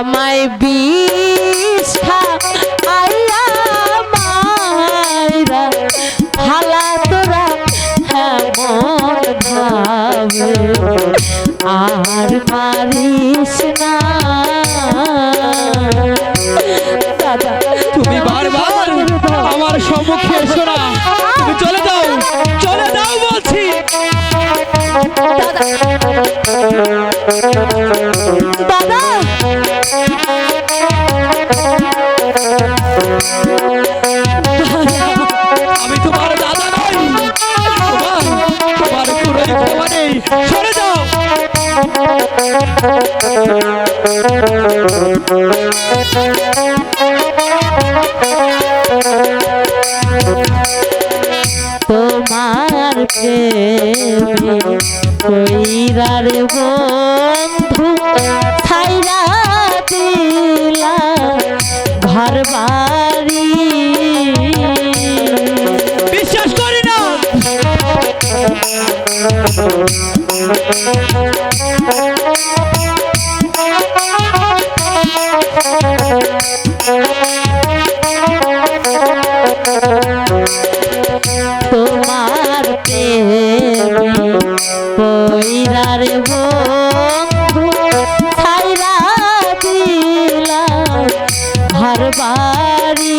আমায় তোরা এমন ভাবে। আর মারিস না। দাদা তুমি বারবার আমার সম্মুখে এসো না। তোমার প্রেমে কইরার বন্ধু ছাইরা দিলা প্রেমে কইরার বন্ধু ছাইরা দিলা ঘর বাড়ি।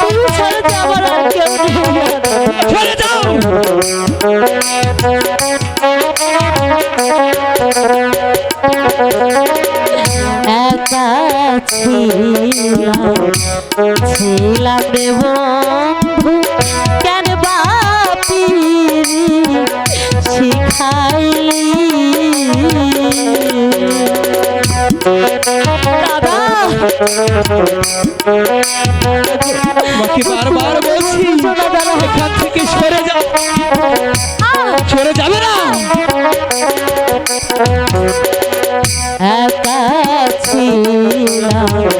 তুমি ছাড়া তো আমার আর নেই সরে যাও একা ছিলাম ছিলাম রে বন্ধু, কেন বাপিরি শিখাইলি? তোমাকে বারবার বলছি এখান থেকে সরে যাও সরে যাবে না। একা ছিলাম।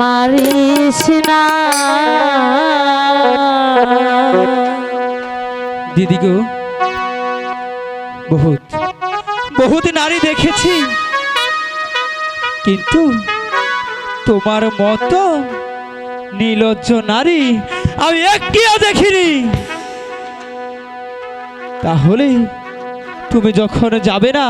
মারিস না। দিদি গো, বহুত বহুত নারী দেখেছি। কিন্তু তোমার মতো নীলজ্জ নারী আমি একটিও দেখিনি। তাহলে তুমি যখন যাবে না